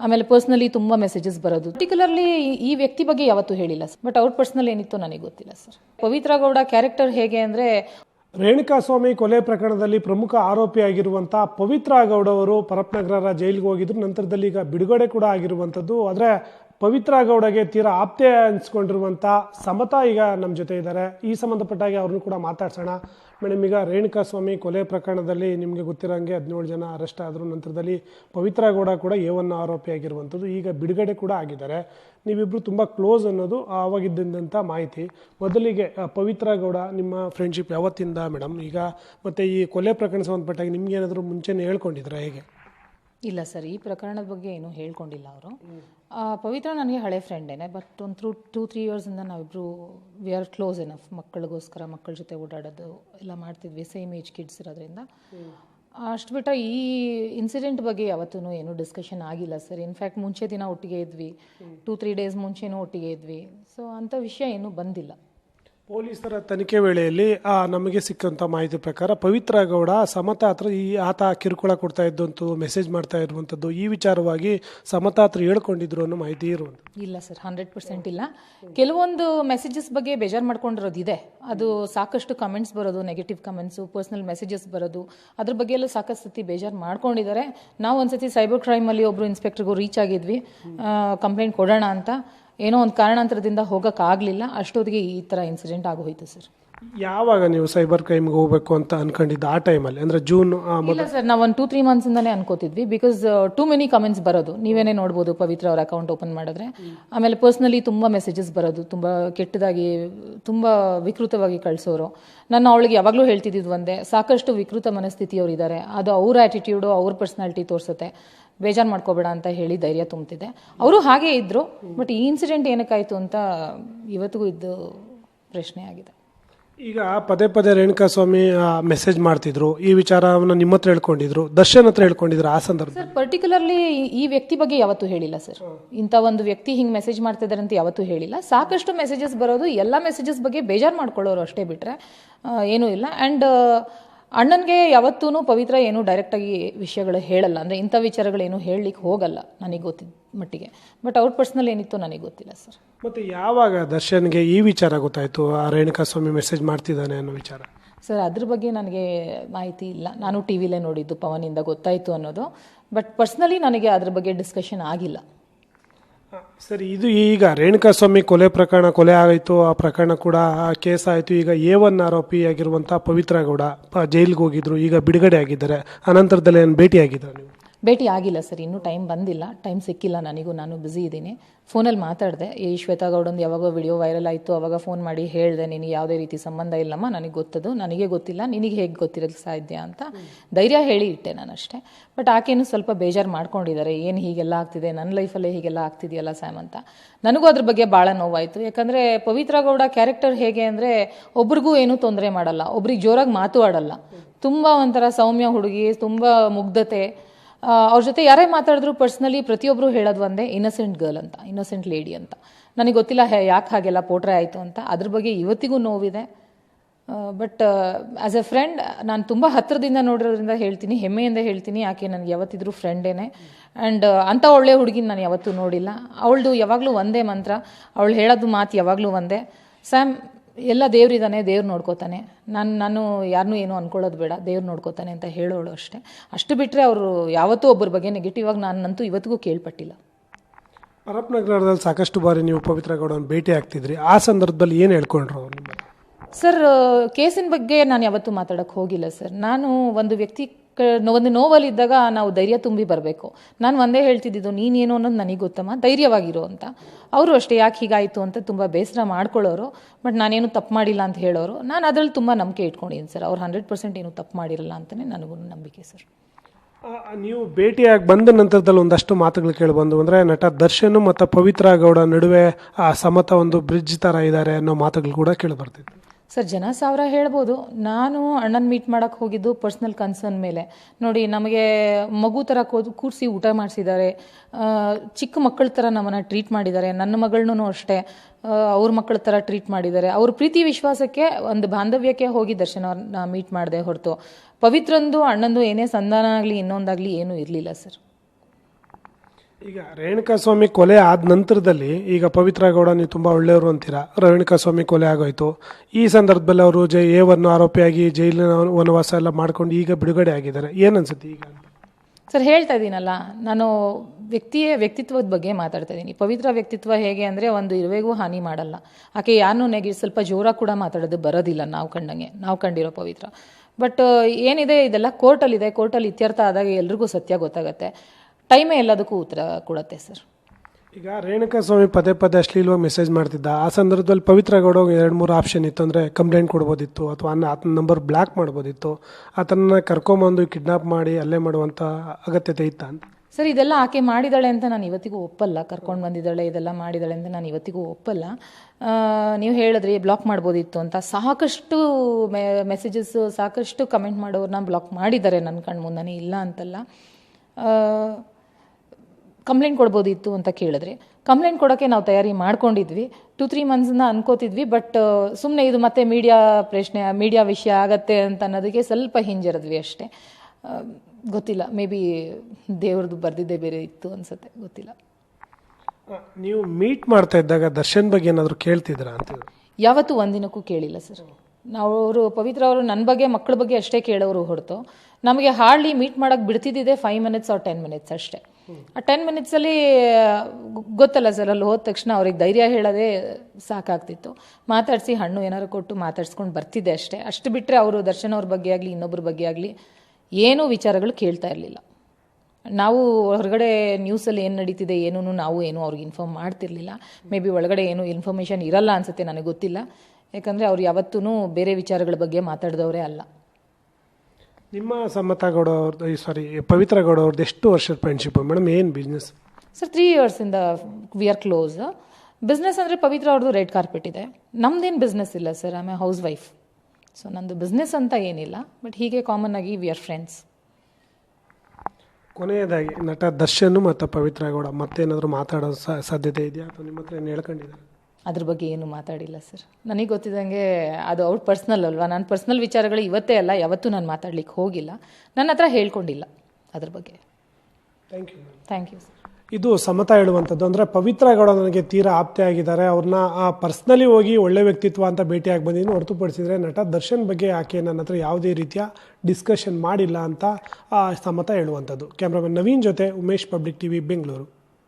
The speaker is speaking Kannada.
ಆಮೇಲೆ ಪರ್ಸ್ನಲಿ ತುಂಬ ಮೆಸೇಜಸ್ ಬರೋದು. ಪರ್ಟಿಕ್ಯುಲರ್ಲಿ ಈ ವ್ಯಕ್ತಿ ಬಗ್ಗೆ ಯಾವತ್ತೂ ಹೇಳಿಲ್ಲ ಸರ್ ಬಟ್ ಅವ್ರ ಪರ್ಸ್ನಲ್ ಏನಿತ್ತು ನನಗೆ ಗೊತ್ತಿಲ್ಲ ಸರ್ ಪವಿತ್ರ ಗೌಡ ಕ್ಯಾರೆಕ್ಟರ್ ಹೇಗೆ ಅಂದರೆ ರೇಣುಕಾಸ್ವಾಮಿ ಕೊಲೆ ಪ್ರಕರಣದಲ್ಲಿ ಪ್ರಮುಖ ಆರೋಪಿಯಾಗಿರುವಂಥ ಪವಿತ್ರ ಗೌಡ ಅವರು ಪರಪ್ನಗರ ಜೈಲಿಗೆ ಹೋಗಿದ್ರು. ನಂತರದಲ್ಲಿ ಈಗ ಬಿಡುಗಡೆ ಕೂಡ ಆಗಿರುವಂಥದ್ದು ಆದರೆ ಪವಿತ್ರ ಗೌಡಗೆ ತೀರಾ ಆಪ್ತೆ ಅನಿಸ್ಕೊಂಡಿರುವಂಥ ಸಮತಾ ಈಗ ನಮ್ಮ ಜೊತೆ ಇದ್ದಾರೆ ಈ ಸಂಬಂಧಪಟ್ಟಾಗಿ ಅವ್ರನ್ನೂ ಕೂಡ ಮಾತಾಡ್ಸೋಣ. ಮೇಡಮ್, ಈಗ ರೇಣುಕಾಸ್ವಾಮಿ ಕೊಲೆ ಪ್ರಕರಣದಲ್ಲಿ ನಿಮಗೆ ಗೊತ್ತಿರೋಂಗೆ ಹದಿನೇಳು ಜನ ಅರೆಸ್ಟ್ ಆದರೂ. ನಂತರದಲ್ಲಿ ಪವಿತ್ರ ಗೌಡ ಕೂಡ ಎ ಒನ್ ಆರೋಪಿಯಾಗಿರುವಂಥದ್ದು ಈಗ ಬಿಡುಗಡೆ ಕೂಡ ಆಗಿದ್ದಾರೆ. ನೀವಿಬ್ಬರು ತುಂಬ ಕ್ಲೋಸ್ ಅನ್ನೋದು ಆವಾಗಿದ್ದಂಥ ಮಾಹಿತಿ. ಮೊದಲಿಗೆ ಪವಿತ್ರ ಗೌಡ ನಿಮ್ಮ ಫ್ರೆಂಡ್ಶಿಪ್ ಯಾವತ್ತಿಂದ ಮೇಡಮ್? ಈಗ ಮತ್ತು ಈ ಕೊಲೆ ಪ್ರಕರಣ ಸಂಬಂಧಪಟ್ಟಾಗ ನಿಮ್ಗೇನಾದರೂ ಮುಂಚೆನೇ ಹೇಳ್ಕೊಂಡಿದ್ರೆ ಹೇಗೆ? ಇಲ್ಲ ಸರ್, ಈ ಪ್ರಕರಣದ ಬಗ್ಗೆ ಏನೂ ಹೇಳ್ಕೊಂಡಿಲ್ಲ ಅವರು. ಪವಿತ್ರ ನನಗೆ ಹಳೆ ಫ್ರೆಂಡೇನೆ ಬಟ್ ಒಂದು ತ್ರೂ ಟೂ ತ್ರೀ ಇಯರ್ಸಿಂದ ನಾವಿಬ್ಬರು ವಿ ಆರ್ ಕ್ಲೋಸ್ ಎನಫ್ ಮಕ್ಕಳಿಗೋಸ್ಕರ, ಮಕ್ಕಳ ಜೊತೆ ಓಡಾಡೋದು ಎಲ್ಲ ಮಾಡ್ತಿದ್ವಿ ಸೇಮ್ ಏಜ್ ಕಿಡ್ಸ್ ಇರೋದ್ರಿಂದ. ಅಷ್ಟು ಬಿಟ್ಟ ಈ ಇನ್ಸಿಡೆಂಟ್ ಬಗ್ಗೆ ಯಾವತ್ತೂ ಏನೂ ಡಿಸ್ಕಷನ್ ಆಗಿಲ್ಲ ಸರ್. ಇನ್ಫ್ಯಾಕ್ಟ್ ಮುಂಚೆ ದಿನ ಒಟ್ಟಿಗೆ ಇದ್ವಿ. ಟೂ ತ್ರೀ ಡೇಸ್ ಮುಂಚೆನೂ ಒಟ್ಟಿಗೆ ಇದ್ವಿ. ಸೊ ಅಂಥ ವಿಷಯ ಏನೂ ಬಂದಿಲ್ಲ. ಪೊಲೀಸರ ತನಿಖೆ ವೇಳೆಯಲ್ಲಿ ಆ, ನಮಗೆ ಸಿಕ್ಕಂಥ ಮಾಹಿತಿ ಪ್ರಕಾರ ಪವಿತ್ರ ಗೌಡ ಸಮತಾ ಹತ್ರ ಈ ಆತ ಕಿರುಕುಳ ಕೊಡ್ತಾ ಇದ್ದಂತು ಮೆಸೇಜ್ ಮಾಡ್ತಾ ಇರುವಂಥದ್ದು ಈ ವಿಚಾರವಾಗಿ ಸಮತಾ ಹತ್ರ ಹೇಳ್ಕೊಂಡಿದ್ರು ಅನ್ನೋ ಮಾಹಿತಿ ಇರುವಂಥದ್ದು ಇಲ್ಲ ಸರ್ ಹಂಡ್ರೆಡ್ ಪರ್ಸೆಂಟ್ ಇಲ್ಲ. ಕೆಲವೊಂದು ಮೆಸೇಜಸ್ ಬಗ್ಗೆ ಬೇಜಾರು ಮಾಡ್ಕೊಂಡಿರೋದು ಇದೆ. ಅದು ಸಾಕಷ್ಟು ಕಮೆಂಟ್ಸ್ ಬರೋದು ನೆಗೆಟಿವ್ ಕಮೆಂಟ್ಸು ಪರ್ಸ್ನಲ್ ಮೆಸೇಜಸ್ ಬರೋದು. ಅದ್ರ ಬಗ್ಗೆ ಎಲ್ಲ ಸಾಕಷ್ಟು ಸತಿ ಬೇಜಾರು ಮಾಡ್ಕೊಂಡಿದ್ದಾರೆ. ನಾವು ಒಂದ್ಸತಿ ಸೈಬರ್ ಕ್ರೈಮಲ್ಲಿ ಒಬ್ರು ಇನ್ಸ್ಪೆಕ್ಟರ್ಗೂ ರೀಚ್ ಆಗಿದ್ವಿ. ಕಂಪ್ಲೇಂಟ್ ಕೊಡೋಣ ಅಂತ. ಏನೋ ಒಂದು ಕಾರಣಾಂತರದಿಂದ ಹೋಗೋಕ್ಕಾಗಲಿಲ್ಲ. ಅಷ್ಟೊತ್ತಿಗೆ ಈ ಥರ ಇನ್ಸಿಡೆಂಟ್ ಆಗೋಯ್ತು ಸರ್ ಯಾವಾಗ ನೀವು ಸೈಬರ್ ಕ್ರೈಮ್ಗೆ ಹೋಗಬೇಕು ಅಂತ ಅನ್ಕೊಂಡಿದ್ದು ಆ ಟೈಮಲ್ಲಿ ಅಂದರೆ ಜೂನ್ ಇಲ್ಲ ಸರ್ ನಾವು ಒಂದು ಟೂ ತ್ರೀ ಮಂತ್ಸಿಂದಾನೇ ಅನ್ಕೋತಿದ್ವಿ. ಬಿಕಾಸ್ ಟೂ ಮೆನಿ ಕಮೆಂಟ್ಸ್ ಬರೋದು. ನೀವೇನೇ ನೋಡ್ಬೋದು ಪವಿತ್ರ ಅವ್ರ ಅಕೌಂಟ್ ಓಪನ್ ಮಾಡಿದ್ರೆ. ಆಮೇಲೆ ಪರ್ಸ್ನಲಿ ತುಂಬ ಮೆಸೇಜಸ್ ಬರೋದು. ತುಂಬ ಕೆಟ್ಟದಾಗಿ ತುಂಬ ವಿಕೃತವಾಗಿ ಕಳಿಸೋರು. ನಾನು ಅವಳಿಗೆ ಯಾವಾಗಲೂ ಹೇಳ್ತಿದ್ದಿದ್ದು ಒಂದೇ ಸಾಕಷ್ಟು ವಿಕೃತ ಮನಸ್ಥಿತಿಯವ್ರು ಇದ್ದಾರೆ ಅದು ಅವ್ರ ಆ್ಯಟಿಟ್ಯೂಡು ಅವ್ರ ಪರ್ಸ್ನಾಲಿಟಿ ತೋರಿಸುತ್ತೆ. ಬೇಜಾರು ಮಾಡ್ಕೋಬೇಡ ಅಂತ ಹೇಳಿ ಧೈರ್ಯ ತುಂಬ್ತಿದೆ. ಅವರು ಹಾಗೇ ಇದ್ದರು ಬಟ್ ಈ ಇನ್ಸಿಡೆಂಟ್ ಏನಕ್ಕಾಯಿತು ಅಂತ ಇವತ್ತಿಗೂ ಇದ್ದು ಪ್ರಶ್ನೆ ಆಗಿದೆ ಈಗ ಪದೇ ಪದೇ ರೇಣುಕಾಸ್ವಾಮಿ ಮೆಸೇಜ್ ಮಾಡ್ತಿದ್ರು. ಈ ವಿಚಾರವನ್ನು ನಿಮ್ಮ ಹತ್ರ ಹೇಳ್ಕೊಂಡಿದ್ರು. ದರ್ಶನ್ ಹತ್ರ ಹೇಳ್ಕೊಂಡಿದ್ರು ಆ ಸಂದರ್ಭ ಸರ್ ಪರ್ಟಿಕ್ಯುಲರ್ಲಿ ಈ ವ್ಯಕ್ತಿ ಬಗ್ಗೆ ಯಾವತ್ತೂ ಹೇಳಿಲ್ಲ ಸರ್. ಇಂಥ ಒಂದು ವ್ಯಕ್ತಿ ಹಿಂಗೆ ಮೆಸೇಜ್ ಮಾಡ್ತಿದ್ದಾರೆ ಅಂತ ಯಾವತ್ತೂ ಹೇಳಿಲ್ಲ. ಸಾಕಷ್ಟು ಮೆಸೇಜಸ್ ಬರೋದು ಎಲ್ಲ ಮೆಸೇಜಸ್ ಬಗ್ಗೆ ಬೇಜಾರು ಮಾಡ್ಕೊಳ್ಳೋರು ಅಷ್ಟೇ ಬಿಟ್ಟರೆ ಏನೂ ಇಲ್ಲ. ಆ್ಯಂಡ್ ಅಣ್ಣನಿಗೆ ಯಾವತ್ತೂ ಪವಿತ್ರ ಏನೂ ಡೈರೆಕ್ಟಾಗಿ ವಿಷಯಗಳು ಹೇಳಲ್ಲ. ಅಂದರೆ ಇಂಥ ವಿಚಾರಗಳೇನು ಹೇಳಲಿಕ್ಕೆ ಹೋಗಲ್ಲ ನನಗೆ ಗೊತ್ತಿದ್ದ ಮಟ್ಟಿಗೆ. ಬಟ್ ಅವ್ರ ಪರ್ಸ್ನಲ್ ಏನಿತ್ತು ನನಗೆ ಗೊತ್ತಿಲ್ಲ ಸರ್ ಮತ್ತು ಯಾವಾಗ ದರ್ಶನ್ಗೆ ಈ ವಿಚಾರ ಗೊತ್ತಾಯಿತು? ಆ ರೇಣುಕಾಸ್ವಾಮಿ ಮೆಸೇಜ್ ಮಾಡ್ತಿದ್ದಾನೆ ಅನ್ನೋ ವಿಚಾರ. ಸರ್ ಅದ್ರ ಬಗ್ಗೆ ನನಗೆ ಮಾಹಿತಿ ಇಲ್ಲ. ನಾನು ಟಿ ವಿಲೇ ನೋಡಿದ್ದು ಪವನಿಂದ ಗೊತ್ತಾಯಿತು ಅನ್ನೋದು. ಬಟ್ ಪರ್ಸ್ನಲಿ ನನಗೆ ಅದ್ರ ಬಗ್ಗೆ ಡಿಸ್ಕಷನ್ ಆಗಿಲ್ಲ. ಸರಿ, ಇದು ಈಗ ರೇಣುಕಾಸ್ವಾಮಿ ಕೊಲೆ ಪ್ರಕರಣ ಕೊಲೆ ಆಯಿತು ಆ ಪ್ರಕರಣ ಕೂಡ ಕೇಸ್ ಆಯಿತು. ಈಗ ಎ ಒನ್ ಆರೋಪಿ ಆಗಿರುವಂಥ ಪವಿತ್ರ ಗೌಡ ಜೈಲಿಗೆ ಹೋಗಿದ್ರು, ಈಗ ಬಿಡುಗಡೆ ಆಗಿದ್ದಾರೆ. ಅನಂತರದಲ್ಲಿ ಏನು ಭೇಟಿ ಆಗಿದ್ದಾರೆ ನೀವು? ಭೇಟಿ ಆಗಿಲ್ಲ ಸರ್, ಇನ್ನೂ ಟೈಮ್ ಬಂದಿಲ್ಲ. ಟೈಮ್ ಸಿಕ್ಕಿಲ್ಲ, ನನಗೂ, ನಾನು ಬ್ಯುಸಿ ಇದ್ದೀನಿ. ಫೋನಲ್ಲಿ ಮಾತಾಡಿದೆ ಈ ಶ್ವೇತಾ ಗೌಡಂದು ಯಾವಾಗ ವಿಡಿಯೋ ವೈರಲ್ ಆಯಿತು, ಅವಾಗ ಫೋನ್ ಮಾಡಿ ಹೇಳಿದೆ ನಿನಗೆ ಯಾವುದೇ ರೀತಿ ಸಂಬಂಧ ಇಲ್ಲಮ್ಮ, ನನಗೆ ಗೊತ್ತದು, ನನಗೆ ಗೊತ್ತಿಲ್ಲ, ನಿನಗೆ ಹೇಗೆ ಗೊತ್ತಿರಲಿಕ್ಕೆ ಸಾಧ್ಯ ಅಂತ ಧೈರ್ಯ ಹೇಳಿ ಇಟ್ಟೆ ನಾನು ಅಷ್ಟೇ. ಬಟ್ ಆಕೆಯೂ ಸ್ವಲ್ಪ ಬೇಜಾರು ಮಾಡ್ಕೊಂಡಿದ್ದಾರೆ, ಏನು ಹೀಗೆಲ್ಲ ಆಗ್ತಿದೆ ನನ್ನ ಲೈಫಲ್ಲೇ ಹೀಗೆಲ್ಲ ಆಗ್ತಿದೆಯಲ್ಲ ಸ್ಯಾಮ್ ಅಂತ. ನನಗೂ ಅದ್ರ ಬಗ್ಗೆ ಭಾಳ ನೋವಾಯಿತು. ಯಾಕಂದರೆ ಪವಿತ್ರ ಗೌಡ ಕ್ಯಾರೆಕ್ಟರ್ ಹೇಗೆ ಅಂದರೆ ಒಬ್ರಿಗೂ ಏನೂ ತೊಂದರೆ ಮಾಡಲ್ಲ, ಒಬ್ರಿಗೆ ಜೋರಾಗಿ ಮಾತು ಆಡಲ್ಲ. ತುಂಬ ಒಂಥರ ಸೌಮ್ಯ ಹುಡುಗಿ, ತುಂಬ ಮುಗ್ಧತೆ. ಅವ್ರ ಜೊತೆ ಯಾರೇ ಮಾತಾಡಿದ್ರು ಪರ್ಸ್ನಲಿ ಪ್ರತಿಯೊಬ್ಬರು ಹೇಳೋದು ಒಂದೇ ಇನ್ನಸೆಂಟ್ ಗರ್ಲ್ ಅಂತ ಇನ್ನಸೆಂಟ್ ಲೇಡಿ ಅಂತ. ನನಗೆ ಗೊತ್ತಿಲ್ಲ ಯಾಕೆ ಹಾಗೆಲ್ಲ ಪೋಟ್ರೆ ಆಯಿತು ಅಂತ. ಅದ್ರ ಬಗ್ಗೆ ಇವತ್ತಿಗೂ ನೋವಿದೆ. ಬಟ್ ಆ್ಯಸ್ ಎ ಫ್ರೆಂಡ್ ನಾನು ತುಂಬ ಹತ್ತಿರದಿಂದ ನೋಡಿರೋದ್ರಿಂದ ಹೇಳ್ತೀನಿ, ಹೆಮ್ಮೆಯಿಂದ ಹೇಳ್ತೀನಿ. ಯಾಕೆ, ನನಗೆ ಯಾವತ್ತಿದ್ರೂ ಫ್ರೆಂಡೇನೆ ಆ್ಯಂಡ್ ಅಂಥ ಒಳ್ಳೆ ಹುಡುಗಿನ ನಾನು ಯಾವತ್ತೂ ನೋಡಿಲ್ಲ. ಅವಳದು ಯಾವಾಗಲೂ ಒಂದೇ ಮಂತ್ರ. ಅವಳು ಹೇಳೋದು ಮಾತು ಯಾವಾಗಲೂ ಒಂದೇ. ಸ್ಯಾಮ್ ಎಲ್ಲ ದೇವ್ರಿದ್ದಾನೆ ದೇವ್ರು ನೋಡ್ಕೋತಾನೆ. ನಾನು ನಾನು ಯಾರನ್ನೂ ಏನೂ ಅನ್ಕೊಳ್ಳೋದು ಬೇಡ ದೇವ್ರು ನೋಡ್ಕೋತಾನೆ ಅಂತ ಹೇಳೋಳು ಅಷ್ಟೇ. ಅಷ್ಟು ಬಿಟ್ಟರೆ ಅವರು ಯಾವತ್ತೂ ಒಬ್ಬರ ಬಗ್ಗೆ ನೆಗೆಟಿವ್ ಆಗಿ ನಾನಂತೂ ಇವತ್ತಿಗೂ ಕೇಳ್ಪಟ್ಟಿಲ್ಲ. ಪರಪ್ನಗರದಲ್ಲಿ ಸಾಕಷ್ಟು ಬಾರಿ ನೀವು ಪವಿತ್ರ ಗೌಡನ ಭೇಟಿ ಆಗ್ತಿದ್ರಿ. ಆ ಸಂದರ್ಭದಲ್ಲಿ ಏನು ಹೇಳ್ಕೊಂಡ್ರು ಅವ್ರು ಸರ್ ಕೇಸಿನ ಬಗ್ಗೆ ನಾನು ಯಾವತ್ತೂ ಮಾತಾಡೋಕ್ಕೆ ಹೋಗಿಲ್ಲ ಸರ್. ನಾನು ಒಂದು ವ್ಯಕ್ತಿ ಒಂದು ನೋವಲ್ಲಿದ್ದಾಗ ನಾವು ಧೈರ್ಯ ತುಂಬಿ ಬರಬೇಕು. ನಾನು ಒಂದೇ ಹೇಳ್ತಿದ್ದಿದ್ದು, ನೀನೇನು ಅನ್ನೋದು ನನಗೆ ಗೊತ್ತಮ್ಮ, ಧೈರ್ಯವಾಗಿರು ಅಂತ. ಅವರು ಅಷ್ಟೇ ಯಾಕೆ ಹೀಗಾಯಿತು ಅಂತ ತುಂಬ ಬೇಸರ ಮಾಡ್ಕೊಳ್ಳೋರು, ಬಟ್ ನಾನೇನು ತಪ್ಪು ಮಾಡಿಲ್ಲ ಅಂತ ಹೇಳೋರು. ನಾನು ಅದರಲ್ಲಿ ತುಂಬ ನಂಬಿಕೆ ಇಟ್ಕೊಂಡಿದ್ದೀನಿ ಸರ್. ಅವ್ರು ಹಂಡ್ರೆಡ್ ಪರ್ಸೆಂಟ್ ಏನು ತಪ್ಪು ಮಾಡಿರಲ್ಲ ಅಂತಲೇ ನನಗೂ ನಂಬಿಕೆ ಸರ್. ನೀವು ಭೇಟಿಯಾಗಿ ಬಂದ ನಂತರದಲ್ಲಿ ಒಂದಷ್ಟು ಮಾತುಗಳು ಕೇಳಿಬಂದು ಅಂದರೆ ನಟ ದರ್ಶನ್ ಮತ್ತು ಪವಿತ್ರ ಗೌಡ ನಡುವೆ ಆ ಸಮತ ಒಂದು ಬ್ರಿಡ್ಜ್ ಥರ ಇದ್ದಾರೆ ಅನ್ನೋ ಮಾತುಗಳು ಕೂಡ ಕೇಳಿಬರ್ತಿತ್ತು ಸರ್, ಜನ ಸಾವಿರ ಹೇಳ್ಬೋದು. ನಾನು ಅಣ್ಣನ ಮೀಟ್ ಮಾಡೋಕ್ಕೆ ಹೋಗಿದ್ದು ಪರ್ಸ್ನಲ್ ಕನ್ಸರ್ನ್ ಮೇಲೆ. ನೋಡಿ, ನಮಗೆ ಮಗು ಥರ ಕೂರಿಸಿ ಊಟ ಮಾಡಿಸಿದ್ದಾರೆ. ಚಿಕ್ಕ ಮಕ್ಕಳ ಥರ ನಮ್ಮನ್ನು ಟ್ರೀಟ್ ಮಾಡಿದ್ದಾರೆ. ನನ್ನ ಮಗಳನ್ನೂ ಅಷ್ಟೇ. ಅವ್ರ ಮಕ್ಕಳ ಥರ ಟ್ರೀಟ್ ಮಾಡಿದ್ದಾರೆ. ಅವ್ರ ಪ್ರೀತಿ ವಿಶ್ವಾಸಕ್ಕೆ ಒಂದು ಬಾಂಧವ್ಯಕ್ಕೆ ಹೋಗಿ ದರ್ಶನ ಮೀಟ್ ಮಾಡಿದೆ ಹೊರತು. ಪವಿತ್ರಂದು, ಅಣ್ಣಂದು ಏನೇ ಸಂಧಾನ ಆಗಲಿ, ಇನ್ನೊಂದಾಗಲಿ ಏನೂ ಇರಲಿಲ್ಲ, ಸರ್. ಈಗ ರೇಣುಕಾ ಸ್ವಾಮಿ ಕೊಲೆ ಆದ ನಂತರದಲ್ಲಿ ಈಗ ಪವಿತ್ರ ಗೌಡ ನೀವು ತುಂಬ ಒಳ್ಳೆಯವರು ಅಂತೀರಾ? ರೇಣುಕಾ ಸ್ವಾಮಿ ಕೊಲೆ ಆಗೋಯ್ತು. ಈ ಸಂದರ್ಭದಲ್ಲಿ ಅವರು ಜೈ ಒನ್ ಆರೋಪಿಯಾಗಿ ಜೈಲಿನ ವನವಾಸ ಎಲ್ಲ ಮಾಡ್ಕೊಂಡು ಈಗ ಬಿಡುಗಡೆ ಆಗಿದ್ದಾರೆ. ಏನನ್ಸುತ್ತೆ ಈಗ? ಸರ್, ಹೇಳ್ತಾ ಇದ್ದೀನಲ್ಲ ನಾನು ವ್ಯಕ್ತಿಯ ವ್ಯಕ್ತಿತ್ವದ ಬಗ್ಗೆ ಮಾತಾಡ್ತಾ ಇದ್ದೀನಿ ಪವಿತ್ರ ವ್ಯಕ್ತಿತ್ವ ಹೇಗೆ ಅಂದರೆ ಒಂದು ಇರುವೆಗೂ ಹಾನಿ ಮಾಡಲ್ಲ. ಆಕೆ ಯಾರನ್ನೂ ನೆಗೆ, ಸ್ವಲ್ಪ ಜೋರಾಗಿ ಕೂಡ ಮಾತಾಡೋದು ಬರೋದಿಲ್ಲ ನಾವು ಕಂಡಂಗೆ, ನಾವು ಕಂಡಿರೋ ಪವಿತ್ರ. ಬಟ್, ಏನಿದೆ, ಇದೆಲ್ಲ ಕೋರ್ಟಲ್ಲಿದೆ. ಕೋರ್ಟಲ್ಲಿ ಇತ್ಯರ್ಥ ಆದಾಗ ಎಲ್ರಿಗೂ ಸತ್ಯ ಗೊತ್ತಾಗುತ್ತೆ. ಟೈಮೇ ಎಲ್ಲದಕ್ಕೂ ಉತ್ತರ ಕೊಡುತ್ತೆ ಸರ್. ಈಗ ರೇಣುಕಾ ಸ್ವಾಮಿ ಪದೇ ಪದೇ ಅಶ್ಲೀಲವಾಗಿ ಮೆಸೇಜ್ ಮಾಡ್ತಿದ್ದ ಆ ಸಂದರ್ಭದಲ್ಲಿ ಪವಿತ್ರ ಗೌಡ ಎರಡು ಮೂರು ಆಪ್ಷನ್ ಇತ್ತು ಅಂದರೆ ಕಂಪ್ಲೇಂಟ್ ಕೊಡ್ಬೋದಿತ್ತು ಅಥವಾ ಅನ್ನ ಆತನ ನಂಬರ್ ಬ್ಲಾಕ್ ಮಾಡ್ಬೋದಿತ್ತು ಆತನ ಕರ್ಕೊಂಬಂದು ಕಿಡ್ನಾಪ್ ಮಾಡಿ ಅಲ್ಲೇ ಮಾಡುವಂಥ ಅಗತ್ಯತೆ ಇತ್ತ ಅಂತ? ಸರ್ ಇದೆಲ್ಲ ಆಕೆ ಮಾಡಿದಾಳೆ ಅಂತ ನಾನು ಇವತ್ತಿಗೂ ಒಪ್ಪಲ್ಲ. ಕರ್ಕೊಂಡು ಬಂದಿದ್ದಾಳೆ ಇದೆಲ್ಲ ಮಾಡಿದಾಳೆ ಅಂತ ನಾನು ಇವತ್ತಿಗೂ ಒಪ್ಪಲ್ಲ. ನೀವು ಹೇಳಿದ್ರಿ ಬ್ಲಾಕ್ ಮಾಡ್ಬೋದಿತ್ತು ಅಂತ. ಸಾಕಷ್ಟು ಮೆ ಮೆಸೇಜಸ್ ಸಾಕಷ್ಟು ಕಮೆಂಟ್ ಮಾಡೋರನ್ನ ಬ್ಲಾಕ್ ಮಾಡಿದ್ದಾರೆ ನನ್ನ ಕಣ್ಮುಂದನೇ. ಮುಂದೆ ಇಲ್ಲ ಅಂತಲ್ಲ. ಕಂಪ್ಲೇಂಟ್ ಕೊಡ್ಬೋದಿತ್ತು ಅಂತ ಕೇಳಿದ್ರೆ ಕಂಪ್ಲೇಂಟ್ ಕೊಡೋಕ್ಕೆ ನಾವು ತಯಾರಿ ಮಾಡ್ಕೊಂಡಿದ್ವಿ. ಟು ತ್ರೀ ಮಂತ್ಸ್ನ ಅನ್ಕೋತಿದ್ವಿ ಬಟ್ ಸುಮ್ಮನೆ ಇದು ಮತ್ತೆ ಮೀಡಿಯಾ ಪ್ರಶ್ನೆ ಮೀಡಿಯಾ ವಿಷಯ ಆಗತ್ತೆ ಅಂತ ಅನ್ನೋದಕ್ಕೆ ಸ್ವಲ್ಪ ಹಿಂಜರಿದ್ವಿ ಅಷ್ಟೇ. ಗೊತ್ತಿಲ್ಲ ಮೇ ಬಿ ದೇವ್ರದ್ದು ಬರ್ದಿದ್ದೇ ಬೇರೆ ಇತ್ತು ಅನ್ಸುತ್ತೆ ಗೊತ್ತಿಲ್ಲ. ನೀವು ಮೀಟ್ ಮಾಡ್ತಾ ಇದ್ದಾಗ ದರ್ಶನ್ ಬಗ್ಗೆ ಏನಾದರೂ ಕೇಳ್ತಿದ್ರಾ ಅಂತ? ಯಾವತ್ತೂ ಒಂದಿನಕ್ಕೂ ಕೇಳಿಲ್ಲ ಸರ್. ನಾವು ಅವರು ಪವಿತ್ರ ಅವರು ನನ್ನ ಬಗ್ಗೆ ಮಕ್ಕಳ ಬಗ್ಗೆ ಅಷ್ಟೇ ಕೇಳೋರು ಹೊರತು. ನಮಗೆ ಹಾರ್ಡ್ಲಿ ಮೀಟ್ ಮಾಡೋಕ್ಕೆ ಬಿಡ್ತಿದ್ದಿದೆ five minutes or ten minutes ಅಷ್ಟೇ. ಆ ಟೆನ್ ಮಿನಿಟ್ಸಲ್ಲಿ ಗೊತ್ತಲ್ಲ ಸರ್ ಅಲ್ಲಿ ಹೋದ ತಕ್ಷಣ ಅವ್ರಿಗೆ ಧೈರ್ಯ ಹೇಳೋದೇ ಸಾಕಾಗ್ತಿತ್ತು. ಮಾತಾಡಿಸಿ, ಹಣ್ಣು ಏನಾದ್ರು ಕೊಟ್ಟು ಮಾತಾಡ್ಸ್ಕೊಂಡು ಬರ್ತಿದ್ದೆ ಅಷ್ಟೇ. ಅಷ್ಟು ಬಿಟ್ಟರೆ ಅವರು ದರ್ಶನ್ ಅವ್ರ ಬಗ್ಗೆ ಆಗಲಿ ಇನ್ನೊಬ್ಬರ ಬಗ್ಗೆ ಆಗಲಿ ಏನೂ ವಿಚಾರಗಳು ಕೇಳ್ತಾ ಇರಲಿಲ್ಲ. ನಾವು ಹೊರಗಡೆ ನ್ಯೂಸಲ್ಲಿ ಏನು ನಡೀತಿದೆ ಏನೂ ನಾವು ಏನು ಅವ್ರಿಗೆ ಇನ್ಫಾರ್ಮ್ ಮಾಡ್ತಿರ್ಲಿಲ್ಲ. ಮೇ ಬಿ ಒಳಗಡೆ ಏನು ಇನ್ಫಾರ್ಮೇಷನ್ ಇರಲ್ಲ ಅನ್ಸುತ್ತೆ, ನನಗೆ ಗೊತ್ತಿಲ್ಲ. ಯಾಕಂದರೆ ಅವ್ರು ಯಾವತ್ತೂ ಬೇರೆ ವಿಚಾರಗಳ ಬಗ್ಗೆ ಮಾತಾಡಿದವರೇ ಅಲ್ಲ. ನಿಮ್ಮ ಸಮ್ಮತ ಗೌಡ ಅವ್ರದ್ದು ಸಾರಿ ಪವಿತ್ರ ಗೌಡ ಅವ್ರದ್ದು ಎಷ್ಟು ವರ್ಷದ ಫ್ರೆಂಡ್ಶಿಪ್ ಮೇಡಮ್ ಏನು ಬಿಸ್ನೆಸ್ ಸರ್ ತ್ರೀ ಇಂದ ವಿ ಆರ್ ಕ್ಲೋಸ್ ಬಿಸ್ನೆಸ್ ಅಂದರೆ ಪವಿತ್ರ ಅವ್ರದ್ದು ರೆಡ್ ಕಾರ್ಪೆಟ್ ಇದೆ. ನಮ್ದೇನು ಬಿಸ್ನೆಸ್ ಇಲ್ಲ sir I a housewife so ನಂದು ಬಿಸ್ನೆಸ್ ಅಂತ ಏನಿಲ್ಲ ಬಟ್ ಹೀಗೆ ಕಾಮನ್ ಆಗಿ ವಿ ಆರ್ ಫ್ರೆಂಡ್ಸ್ ಕೊನೆಯದಾಗಿ ನಟ ದರ್ಶನ್ ಮತ್ತು ಪವಿತ್ರ ಗೌಡ ಮತ್ತೇನಾದರೂ ಮಾತಾಡೋ ಸಾಧ್ಯತೆ ಇದೆಯಾ? ಅಥವಾ ನಿಮ್ಮ ಹತ್ರ ಏನು ಹೇಳ್ಕೊಂಡಿದ್ದಾರೆ? ಅದ್ರ ಬಗ್ಗೆ ಏನು ಮಾತಾಡಿಲ್ಲ ಸರ್ ನನಗೆ ಗೊತ್ತಿದ್ದಂಗೆ ಅದು ಅವ್ರ ಪರ್ಸ್ನಲ್ ಅಲ್ವಾ? ನನ್ನ ಪರ್ಸ್ನಲ್ ವಿಚಾರಗಳು ಇವತ್ತೇ ಅಲ್ಲ ಯಾವತ್ತೂ ನಾನು ಮಾತಾಡ್ಲಿಕ್ಕೆ ಹೋಗಿಲ್ಲ. ನನ್ನ ಹತ್ರ ಹೇಳ್ಕೊಂಡಿಲ್ಲ ಅದ್ರ ಬಗ್ಗೆ. Thank you thank you sir ಇದು ಸಮತ ಹೇಳುವಂಥದ್ದು. ಅಂದರೆ ಪವಿತ್ರ ಗೌಡ ನನಗೆ ತೀರಾ ಆಪ್ತೆ ಆಗಿದ್ದಾರೆ. ಅವ್ರನ್ನ ಆ ಪರ್ಸ್ನಲಿ ಹೋಗಿ ಒಳ್ಳೆ ವ್ಯಕ್ತಿತ್ವ ಅಂತ ಭೇಟಿಯಾಗಿ ಬಂದಿದ್ದೀನಿ ಹೊರತುಪಡಿಸಿದರೆ ನಟ ದರ್ಶನ್ ಬಗ್ಗೆ ಆಕೆ ನನ್ನ ಹತ್ರ ಯಾವುದೇ ರೀತಿಯ ಡಿಸ್ಕಷನ್ ಮಾಡಿಲ್ಲ ಅಂತ ಸಮತ ಹೇಳುವಂಥದ್ದು. ಕ್ಯಾಮ್ರಾಮನ್ ನವೀನ್ ಜೊತೆ ಉಮೇಶ್ ಪಬ್ಲಿಕ್ ಟಿವಿ ಬೆಂಗಳೂರು